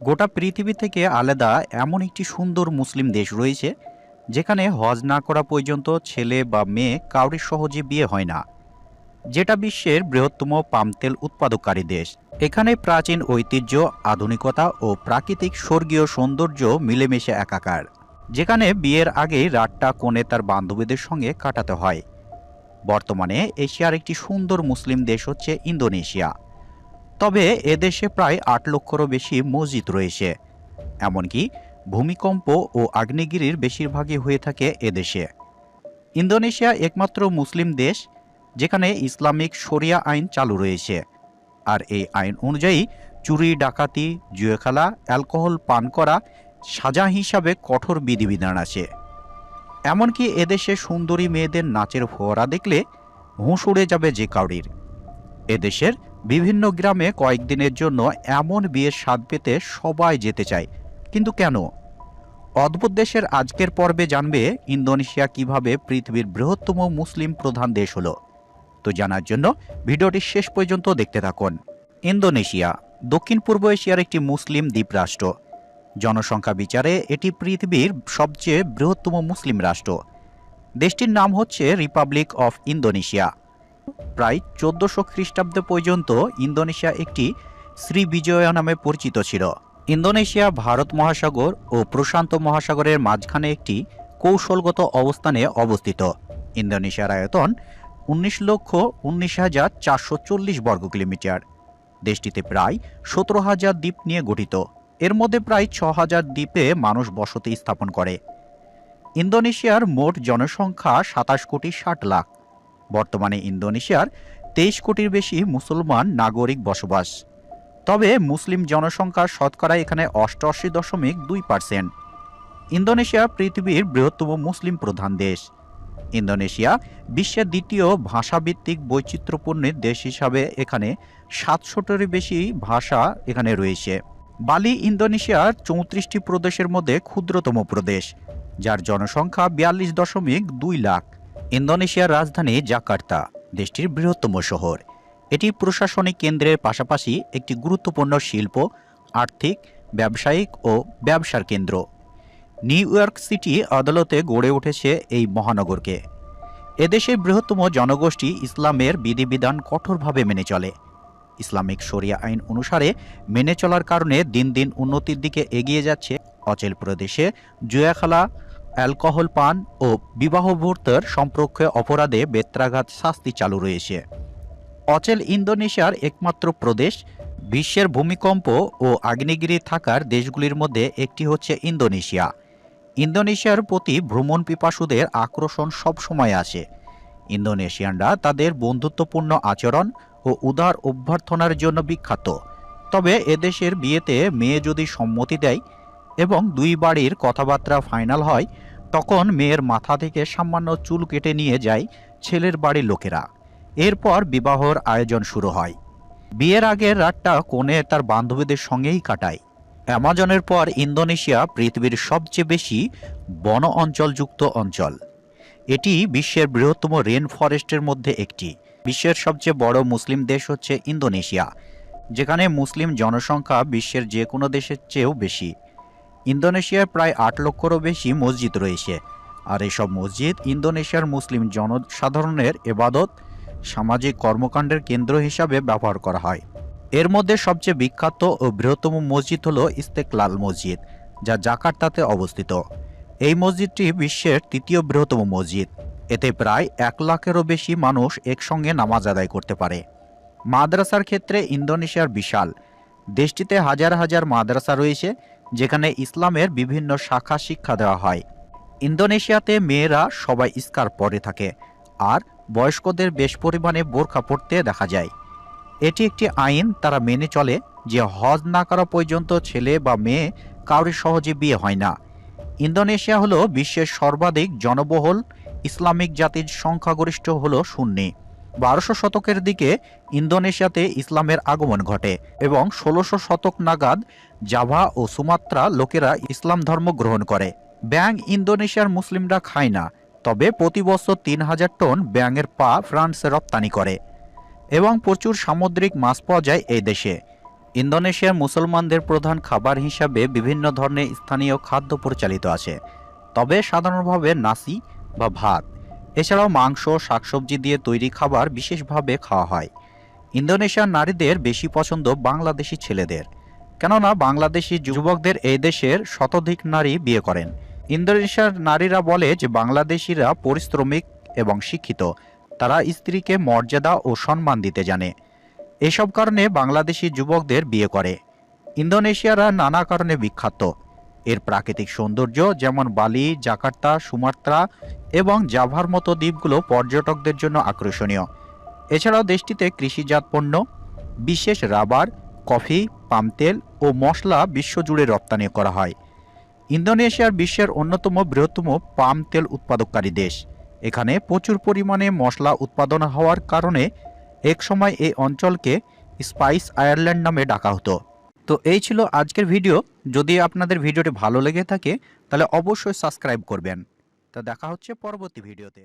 গোটা পৃথিবী থেকে আলাদা এমন একটি সুন্দর মুসলিম দেশ রয়েছে, যেখানে হজ না করা পর্যন্ত ছেলে বা মেয়ে কাউরির সহজে বিয়ে হয় না। যেটা বিশ্বের বৃহত্তম পামতেল উৎপাদককারী দেশ। এখানে প্রাচীন ঐতিহ্য, আধুনিকতা ও প্রাকৃতিক স্বর্গীয় সৌন্দর্য মিলেমিশে একাকার, যেখানে বিয়ের আগেই রাতটা কোণে তার বান্ধবীদের সঙ্গে কাটাতে হয়। বর্তমানে এশিয়ার একটি সুন্দর মুসলিম দেশ হচ্ছে ইন্দোনেশিয়া। তবে এদেশে প্রায় আট লক্ষরও বেশি মসজিদ রয়েছে। এমনকি ভূমিকম্প ও আগ্নেয়গিরির বেশিরভাগই হয়ে থাকে এদেশে। ইন্দোনেশিয়া একমাত্র মুসলিম দেশ, যেখানে ইসলামিক শরিয়া আইন চালু রয়েছে। আর এই আইন অনুযায়ী চুরি, ডাকাতি জুয়ে খেলা অ্যালকোহল পান করা সাজা হিসাবে কঠোর বিধিবিধান আছে। এমনকি এদেশে সুন্দরী মেয়েদের নাচের ফোয়ারা দেখলে হুঁশ যাবে যে কাউরির। এদেশের বিভিন্ন গ্রামে কয়েকদিনের জন্য এমন বিয়ের স্বাদ পেতে সবাই যেতে চায়। কিন্তু কেন? অদ্ভুত দেশের আজকের পর্বে জানবে ইন্দোনেশিয়া কীভাবে পৃথিবীর বৃহত্তম মুসলিম প্রধান দেশ হলো। তো জানার জন্য ভিডিওটি শেষ পর্যন্ত দেখতে থাকুন। ইন্দোনেশিয়া, দক্ষিণ পূর্ব এশিয়ার একটি মুসলিম দ্বীপরাষ্ট্র। জনসংখ্যা বিচারে এটি পৃথিবীর সবচেয়ে বৃহত্তম মুসলিম রাষ্ট্র। দেশটির নাম হচ্ছে রিপাবলিক অফ ইন্দোনেশিয়া প্রায় চোদ্দশো খ্রিস্টাব্দ পর্যন্ত ইন্দোনেশিয়া একটি শ্রী শ্রীবিজয়া নামে পরিচিত ছিল। ইন্দোনেশিয়া ভারত মহাসাগর ও প্রশান্ত মহাসাগরের মাঝখানে একটি কৌশলগত অবস্থানে অবস্থিত। ইন্দোনেশিয়ার আয়তন উনিশ লক্ষ উনিশ হাজার চারশো চল্লিশ বর্গ কিলোমিটার। দেশটিতে প্রায় সতেরো হাজার দ্বীপ নিয়ে গঠিত। এর মধ্যে প্রায় ছ হাজার দ্বীপে মানুষ বসতি স্থাপন করে। ইন্দোনেশিয়ার মোট জনসংখ্যা সাতাশ কোটি ষাট লাখ। বর্তমানে ইন্দোনেশিয়ার তেইশ কোটির বেশি মুসলমান নাগরিক বসবাস। তবে মুসলিম জনসংখ্যার শতকরা এখানে অষ্টআশি দশমিক দুই পার্সেন্ট। ইন্দোনেশিয়া পৃথিবীর বৃহত্তম মুসলিম প্রধান দেশ। ইন্দোনেশিয়া বিশ্বের দ্বিতীয় ভাষাভিত্তিক বৈচিত্র্যপূর্ণ দেশ হিসাবে এখানে সাতশোটির বেশি ভাষা এখানে রয়েছে। বালি ইন্দোনেশিয়ার চৌত্রিশটি প্রদেশের মধ্যে ক্ষুদ্রতম প্রদেশ, যার জনসংখ্যা বিয়াল্লিশ দশমিক দুই লাখ। ইন্দোনেশিয়ার রাজধানী জাকার্তা, দেশটির বৃহত্তম শহর। এটি প্রশাসনিক কেন্দ্রের পাশাপাশি একটি গুরুত্বপূর্ণ শিল্প, আর্থিক, ব্যবসায়িক ও ব্যবসার কেন্দ্র। নিউ ইয়র্ক সিটি আদালতে গড়ে উঠেছে এই মহানগরকে। এদেশের বৃহত্তম জনগোষ্ঠী ইসলামের বিধিবিধান কঠোরভাবে মেনে চলে। ইসলামিক শরিয়া আইন অনুসারে মেনে চলার কারণে দিন দিন উন্নতির দিকে এগিয়ে যাচ্ছে অচেল প্রদেশে জুয়াখালা অ্যালকোহল পান ও বিবাহভূর্তের সম্পর্কে অপরাধে বেত্রাঘাত শাস্তি চালু রয়েছে। অচেল ইন্দোনেশিয়ার একমাত্র প্রদেশ, বিশ্বের ভূমিকম্প ও আগ্নেয়গিরি থাকার দেশগুলির মধ্যে একটি হচ্ছে ইন্দোনেশিয়া। ইন্দোনেশিয়ার প্রতি ভ্রমণ পিপাসুদের আকর্ষণ সবসময় আসে ইন্দোনেশিয়ানরা তাদের বন্ধুত্বপূর্ণ আচরণ ও উদার অভ্যর্থনার জন্য বিখ্যাত। তবে এদেশের বিয়েতে মেয়ে যদি সম্মতি দেয় এবং দুই বাড়ির কথাবার্তা ফাইনাল হয় তখন মেয়ের মাথা থেকে সামান্য চুল কেটে নিয়ে যায় ছেলের বাড়ির লোকেরা। এরপর বিবাহর আয়োজন শুরু হয়। বিয়ের আগের রাতটা কোণে তার বান্ধবীদের সঙ্গেই কাটায়। অ্যামাজনের পর ইন্দোনেশিয়া পৃথিবীর সবচেয়ে বেশি বন অঞ্চলযুক্ত অঞ্চল। এটি বিশ্বের বৃহত্তম রেন ফরেস্টের মধ্যে একটি। বিশ্বের সবচেয়ে বড় মুসলিম দেশ হচ্ছে ইন্দোনেশিয়া, যেখানে মুসলিম জনসংখ্যা বিশ্বের যে কোনো দেশের চেয়েও বেশি। ইন্দোনেশিয়ায় প্রায় আট লক্ষরও বেশি মসজিদ রয়েছে। আর এসব মসজিদ ইন্দোনেশিয়ার মুসলিম জনসাধারণের এবাদত, সামাজিক কর্মকাণ্ডের কেন্দ্র হিসাবে ব্যবহার করা হয়। এর মধ্যে সবচেয়ে বিখ্যাত ও বৃহত্তম মসজিদ হল ইস্তেকলাল মসজিদ, যা জাকার্তাতে অবস্থিত। এই মসজিদটি বিশ্বের তৃতীয় বৃহত্তম মসজিদ। এতে প্রায় এক লাখেরও বেশি মানুষ একসঙ্গে নামাজ আদায় করতে পারে। মাদ্রাসার ক্ষেত্রে ইন্দোনেশিয়ার বিশাল। দেশটিতে হাজার হাজার মাদ্রাসা রয়েছে যেখানে ইসলামের বিভিন্ন শাখা শিক্ষা দেওয়া হয়। ইন্দোনেশিয়াতে মেয়েরা সবাই স্কার পরে থাকে, আর বয়স্কদের বেশ পরিমাণে বোরখা পড়তে দেখা যায়। এটি একটি আইন তারা মেনে চলে যে হজ না করা পর্যন্ত ছেলে বা মেয়ে কাউরি সহজে বিয়ে হয় না। ইন্দোনেশিয়া হলো বিশ্বের সর্বাধিক জনবহুল ইসলামিক জাতির সংখ্যাগরিষ্ঠ হলো সুন্নি বারোশো শতকের দিকে ইন্দোনেশিয়াতে ইসলামের আগমন ঘটে এবং ষোলোশো শতক নাগাদ জাভা ও সুমাত্রা লোকেরা ইসলাম ধর্ম গ্রহণ করে। ব্যাং ইন্দোনেশিয়ার মুসলিমরা খায় না, তবে প্রতি বছর তিন হাজার টন ব্যাঙের পা ফ্রান্সে রপ্তানি করে এবং প্রচুর সামুদ্রিক মাছ পাওয়া যায় এই দেশে। ইন্দোনেশিয়ার মুসলমানদের প্রধান খাবার হিসাবে বিভিন্ন ধরনের স্থানীয় খাদ্য পরিচালিত আছে, তবে সাধারণভাবে নাসি বা ভাত। এছাড়াও মাংস, শাকসবজি দিয়ে তৈরি খাবার বিশেষভাবে খাওয়া হয়। ইন্দোনেশিয়ার নারীদের বেশি পছন্দ বাংলাদেশি ছেলেদের। কেননা বাংলাদেশি যুবকদের এই দেশের শতাধিক নারী বিয়ে করেন। ইন্দোনেশিয়ার নারীরা বলে যে বাংলাদেশিরা পরিশ্রমিক এবং শিক্ষিত। তারা স্ত্রীকে মর্যাদা ও সম্মান দিতে জানে। এসব কারণে বাংলাদেশি যুবকদের বিয়ে করে। ইন্দোনেশিয়ারা নানা কারণে বিখ্যাত। এর প্রাকৃতিক সৌন্দর্য যেমন বালি, জাকার্তা, সুমাত্রা এবং জাভার মতো দ্বীপগুলো পর্যটকদের জন্য আকর্ষণীয়। এছাড়াও দেশটিতে কৃষিজাত পণ্য, বিশেষ রাবার, কফি, পাম তেল ও মশলা বিশ্বজুড়ে রপ্তানি করা হয়। ইন্দোনেশিয়ার বিশ্বের অন্যতম বৃহত্তম পাম তেল উৎপাদককারী দেশ। এখানে প্রচুর পরিমাণে মশলা উৎপাদন হওয়ার কারণে একসময় এই অঞ্চলকে স্পাইস আয়ারল্যান্ড নামে ডাকা হতো। তো এই ছিল আজকের ভিডিও। যদি আপনাদের ভিডিওটি ভালো লেগে থাকে, তাহলে অবশ্যই সাবস্ক্রাইব করবেন। তা দেখা হচ্ছে পরবর্তী ভিডিওতে।